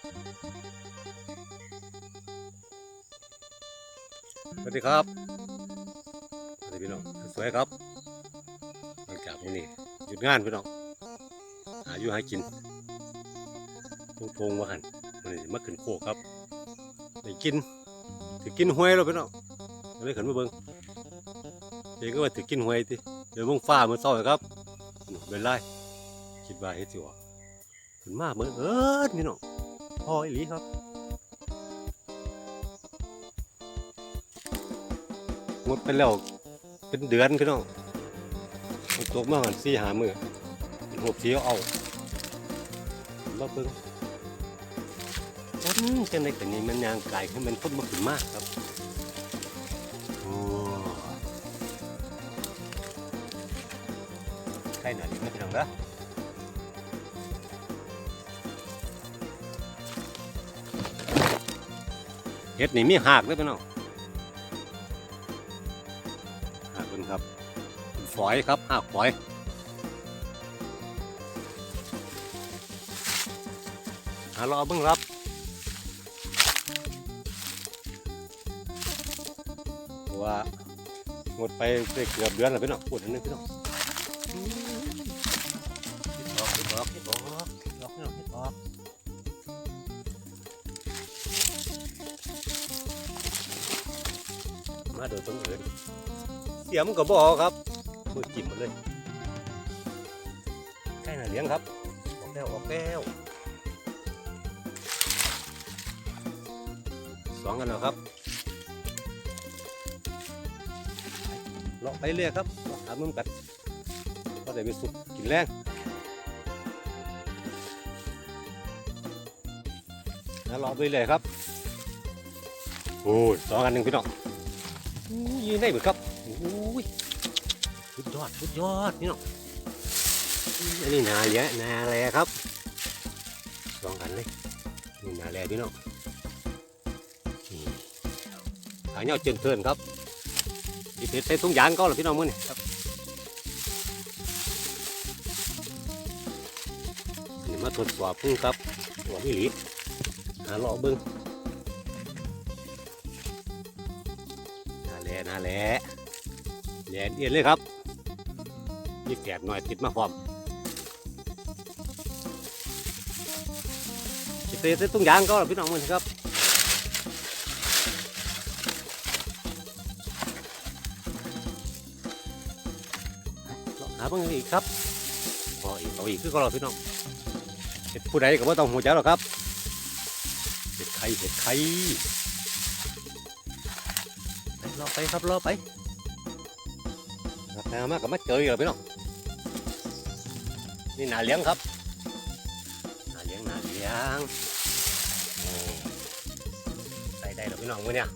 สวัสดีครับสวัสดีพี่น้องสวยครับหลังจากวันนี้หยุดงานพี่น้องหาอยู่หากินทงทงๆว่าหันมันนี้มาขึ้นโคกครับได้กินถือกินหวยแล้วพี่น้องเลยขึ้นมาเบิ่งเองก็ว่าถือกินหวยติเดี๋ยวมงฟ้ามือเศร้าครับเป็นไรคิดว่าเฮ็ดสิวะขึ้นมาเมื่อเอิญพี่น้อง พออีหลีครับหมดไปแล้วเป็นเดือนพี่น้องตกมาหันสี่หามือหกเสียวเอามาเบิ่งจันจังไดกันนี้มันยางไก่ให้มันพ้นมาขึ้นมากครับโอ้ใกล้หน่อยไหมพี่น้องนะ เฮ็ดนี่มีหากด้วยพี่น้องหากเป็นครับฝอยครับหากฝอยหารอเบิ่งครับว่าหมดไปเกือบเดือนแล้วพี่น้องปวดอันนึงพี่น้อง มาโดยต้นเอิญเสียมก็บบอครับมือจิ้มหมดเลยใกล้หน่าเลี้ยงครับ ออกแล้วออกแล้วสองกันแล้วครับเลาะไปเรื่อยครับเลาะหามุมกัดก็ได้มีสุกกินแรงแล้วเลาะไปเรื่อยครับโอ้ยสองกันหนึ่งพี่น้อง ยืนได้เหมือนครับโอ้ยสุดยอดสุดยอดนี่เนาะอันนี้นาเลียนาแลครับลองกันเลยนี่นาแลพี่เนาะนี่ขายเงาเจนเทินครับอีเพชรใส่ถุงยางก็หรอพี่น้องมื้อนี่ครับนี่มาทดสอบพิ่งครับตัวพี่หลีหาเลาะเบิ้ง ลนาแลแหลนเอียนเลยครับมีแกบหน่อยติดมาพร้อมสิเตะใส่ตุ้งยางก็พี่น้องมันครับหาเบิ่งอีกครับพออีกเอาอีกคือก็รอพี่น้องเห็ดผู้ใดก็บ่ต้องหัวใจหรอกครับเห็ดไข่เห็ดไข่ รอไปครับรอไปครับนามากกับมาเจออยู่พี่น้องนี่นาเลี้ยงครับนาเลี้ยงนาเลี้ยงใส่ได้หรอพี่น้องมือเนี่ย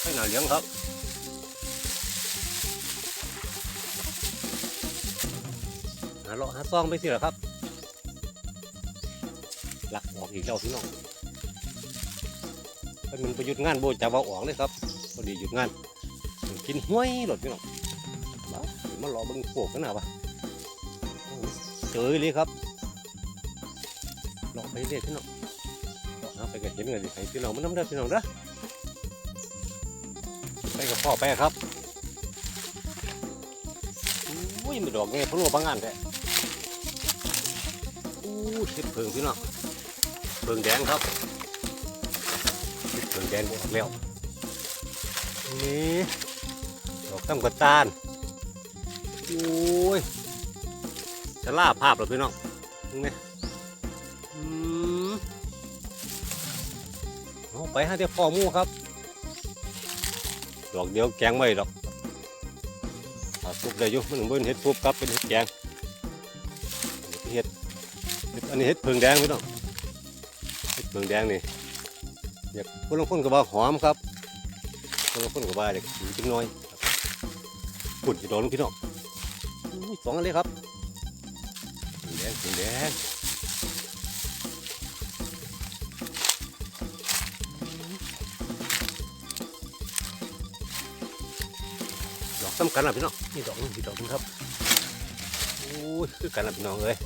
ให้นาเลี้ยงครับ เลาะหาซองไปสิหรอครับหลักออกอีกแล้วพี่น้องถ้ามันไปหยุดงานโบจะว่าออกเลยครับพอดีหยุดงานกินห้วยหลดพี่น้องมาเดี๋ยวมาเลาะเบิ่งโขกกันหน่ะวะเจอเลยครับเลาะไปเรื่อยพี่น้องเลาะหาไปก็เห็นกันดิให้พี่น้องมันน้ำเด้อพี่น้องเด้อไปกับพ่อไปครับอุ้ยมันดอกไงพะโล้บางงานแท้ อู้เห็ดเพิงพี่น้องเพิงแดงครับเห็ดเพิงแดงบอกแล้วนี่ดอกตั้งกระตานโอ้ยจะล่าภาพเหรอพี่น้องนี่อืมเอาไปหาเดี๋ยวพ่อมู่ครับ ดอกเดียวแกงไม่ดอกสุกได้ยู่มันเหมือนเห็ดซุปครับเป็นเห็ดแกง นี้เห็ดเพิงแดงพี่น้องเห็ดเพิงแดงนี่อยากคนละคนกับว่าหอมครับคนละคนกับว่าอยากสีจิ้มน้อยขุ่นจะโดนพี่น้องสองอันเลยครับเพิงแดงเพิงแดงดอกสำคัญนะพี่น้องนี่ดอกนึงนี่ดอกนึงครับโอ้ยคือกันนะพี่น้องเลย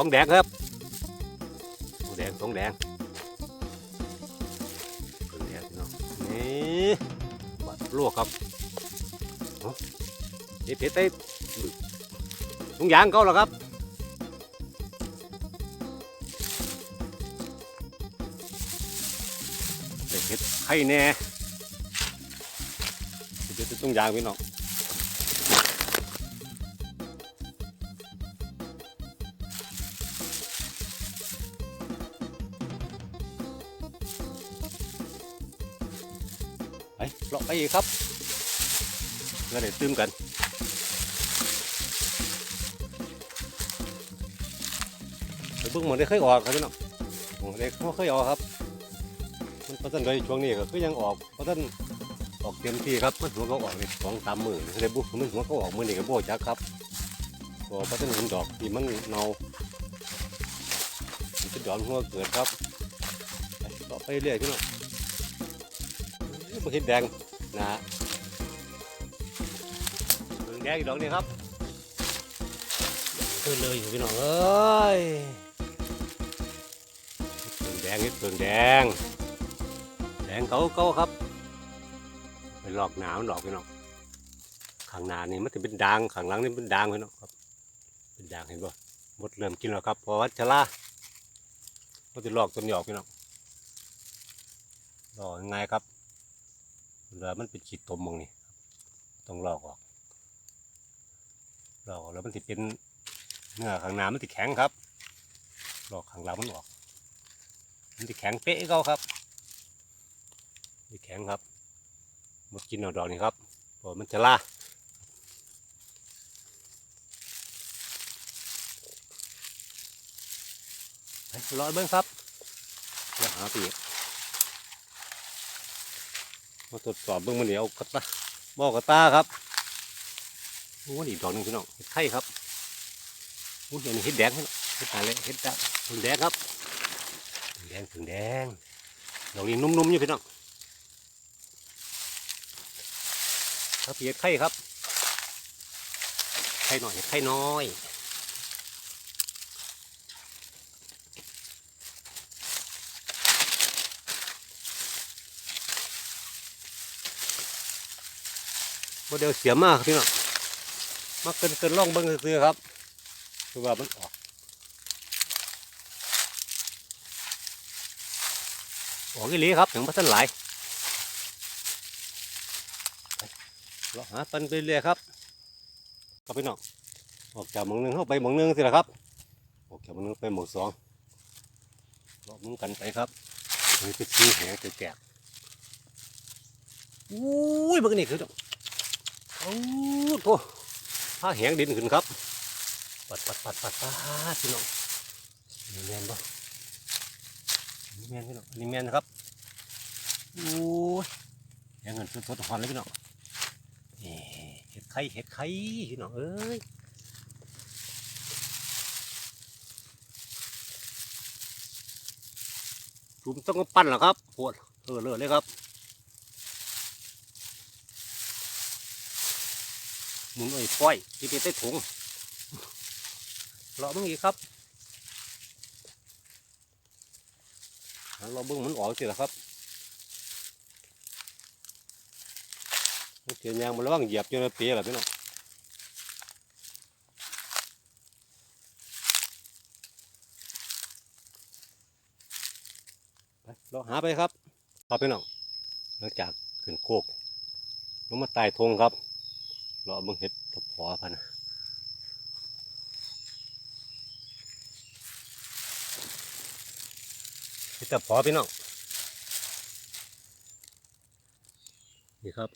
องแดงครับสองแดงสองแดงสองแดงพี่น้องนี่บัดลวกครับเอาเฮ็ดเฮ็ดได้ทุงยางเขาเหรอครับได้เฮ็ดไข่แน่เฮ็ดทุงยางพี่น้อง ไปอีกครับเพื่อได้ตื้มกันไปเบิ่งหมันได้เคยออกครับพี่น้องหมันได้เขาเคยออกครับ มันพราะฉะนั้นช่วงนี้ก็คือยังออกพราะฉะนั้นออกเต็มที่ครับมันหัวเขาออกนี่สองสามหมื่นเลยบุมันหัวเขาออกมือนี่ก็บ่จักครับก็เพราะฉะนั้นเห็นดอกที่มันเนามันเป็นดอกหัวเกิดครับต่อไปเรื่อยพี่น้องบ่เห็นแดง นะเบิ่งแดงอีกดอกนี่ครับขึ้นเลยพี่น้องเอ้ยเปลืองแดงนี่เปลืองแดง แดงเก่าเก่าครับไปหลอกหนาวหลอกพี่น้องข้างหน้านี่มันจะเป็นด่างข้างหลังนี่เป็นด่างพี่น้องครับ เป็นด่างเห็นบ่หมดเริ่มกินแล้วครับเพอวัชระก็จะหลอกต้นหยอกพี่น้องหลอกยังไงครับ เวลามันเป็นขีดตมมองนี่ต้องหลอกออกหลอกแล้วมันจะเป็นเนื้อข้างหน้ามันจะแข็งครับหลอกข้างหลังมันออก มันจะแข็งเป๊ะเขาครับจะแข็งครับหมดกินเอาดอกนี่ครับเพอมันจะล่าไปรอเบิ้งครับเดี๋ยวหาปีก มาตรวจสอบเบิ้องมันเดี๋ยวกระตาบอกกระตาครับโอ้นี่ดอกหนึ่งพี่น้องเห็ดไข่ครับโอ้ยอันนี้เห็ดแดงพี่น้องเห็ดอะไรเห็ดดำเห็ดแดงครับถึงแดงถึงแดงดอกนี้นุ่มๆอยู่พี่น้องครับเห็ดไข่ครับไข่หน้อยเห็ดไข่น้อย โมเดลเสียมากพี่น้องมาเกินเกินล่องเบิ้งซื้อครับคือว่ามันออกออกอีหลีครับถึงพัฒนหลายเราหาปันไปเรื่อยครับก็พี่น้องออกจากหมองหนึงเข้าไปหมองหนึงสิละครับออกจากหมองหนึงไปหมองสองเลาะมึงกันไปครับนี่เป็นสีแหงแกๆอุ้ยเบิ่งนี่คือ โอ้โหผ้าแหงดินขึ้นครับ ปัดปัดปัดปัดปัดพี่น้องนี่แมนบ่นี่แมนพี่น้องนี่แมนนะครับโอ้ยยังเงินสดๆหอนเลยพี่น้องเห็ดไข่เห็ดไข่พี่น้องเอ้ยจุ่มต้องมาปั้นเหรอครับปวดเออเลยเลยครับ หมุนไอ้ป้อย ที่เป็นใต้ถุงรอมึงอีกครับเราเบิ่งมันออกสิละครับเทียนยางมันระวังเหยียบจนเปียละพี่น้องเราหาไปครับพอพี่น้องหลังจากขึ้นโคกลงมาใต้ทงครับ ราบิ่งเห็ดตะพอพันนะเห็ดตะพอพี่น้องนี่ครับ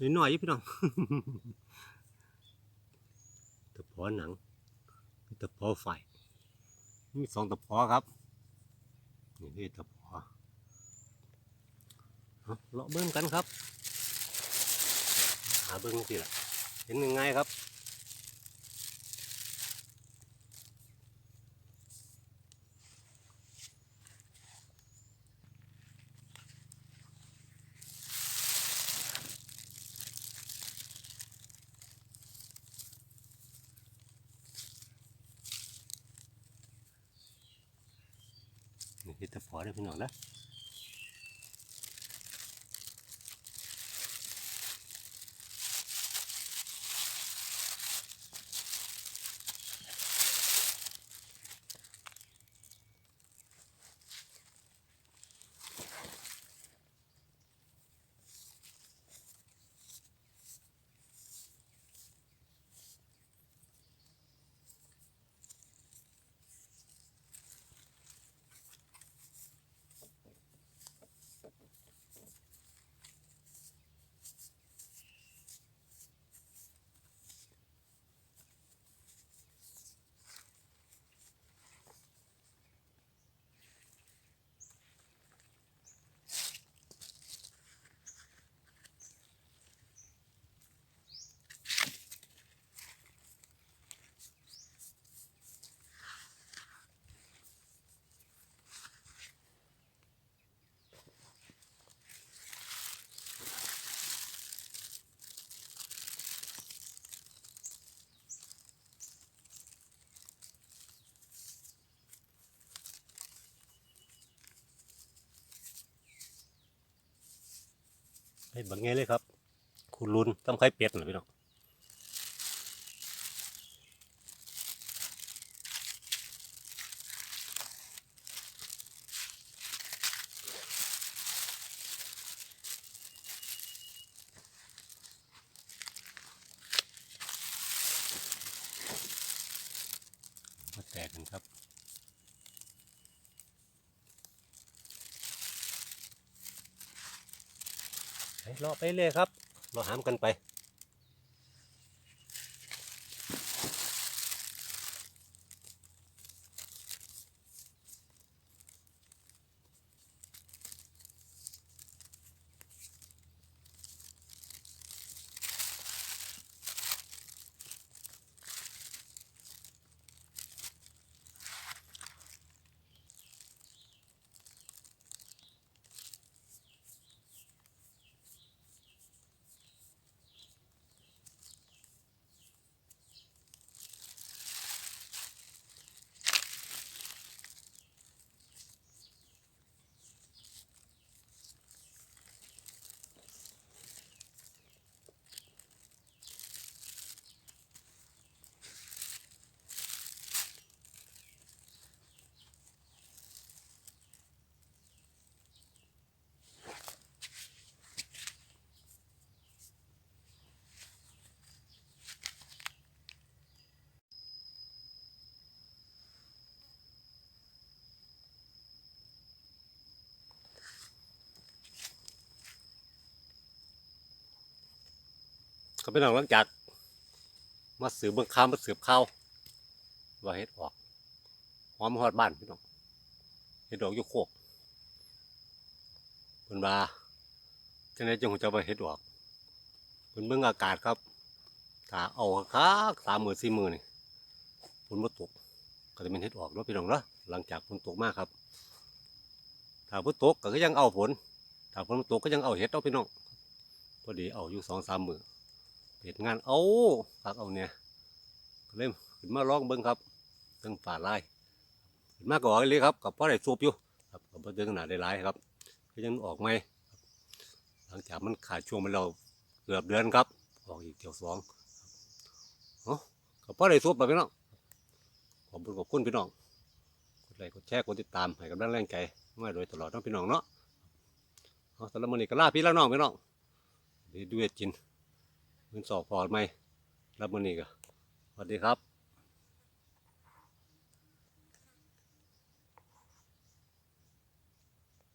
นิดหน่อยอยู่พี่น้อง พอหนังตะพอไฟมีสองตะพอครับนี่นี่ตะพอเอเลาะเบิ้งกันครับ หาเบิ้งสิละเห็นยังไงครับ นี่คือตะฟอได้อ พี่น้องนะ ให้เบังไงเลยครับ คุณลุนต้องไข่เป็ดนะพี่น้อง มาแตกกันครับ ไป เลาะไปเลยครับเราหามกันไป ก็เป็นหลังหลังจาก มาสืบเบื้องข้าวมาสืบข้าวว่าเฮ็ดออกหอมฮอดบ้านพี่น้องเฮ็ดดอกอยู่โคกเพิ่นว่าจังไดจังหูจะว่าเฮ็ดออกเพิ่นเบิ่งอากาศครับถ้าเอาคักสามหมื้อสี่หมื้อนี่ฝนบ่ตกก็จะเป็นเฮ็ดออกเนาะพี่น้องเนาะหลังจากฝนตกมากครับถ้าฝนตกก็ยังเอาฝนถ้าฝนตกก็ยังเอาเฮ็ดเอาพี่น้องพอดีเอาอยู่สองสามหมื้อ เหตุงานเอาพักเอาเนี่ยก็เลยขึ้นมาลองเบิ้งครับเบิ้งฝ่าลายขึ้นมาก็ออกเลยครับกับพ่อได้สูบอยู่ครับกับพ่อเดินขนาดได้หลายครับ ก็ยังออกไหมหลังจากมันขาดช่วงมันเราเกือบเดือนครับ ออกอีกเที่ยวสองเนาะกับพ่อได้สูบไปพี่น้องขอบคุณขอบคุณพี่น้องกดไลค์กดแชร์กดติดตามให้กำลังแรงใจมาโดยตลอดน้องพี่น้องเนาะเอาสำหรับมื้อนี้ก็ลาพี่ลาน้องพี่น้องดี๋ยวดูเอ็ดกิน เงินสอบพอไหมรับมือนี้ก็สวัสดีครับ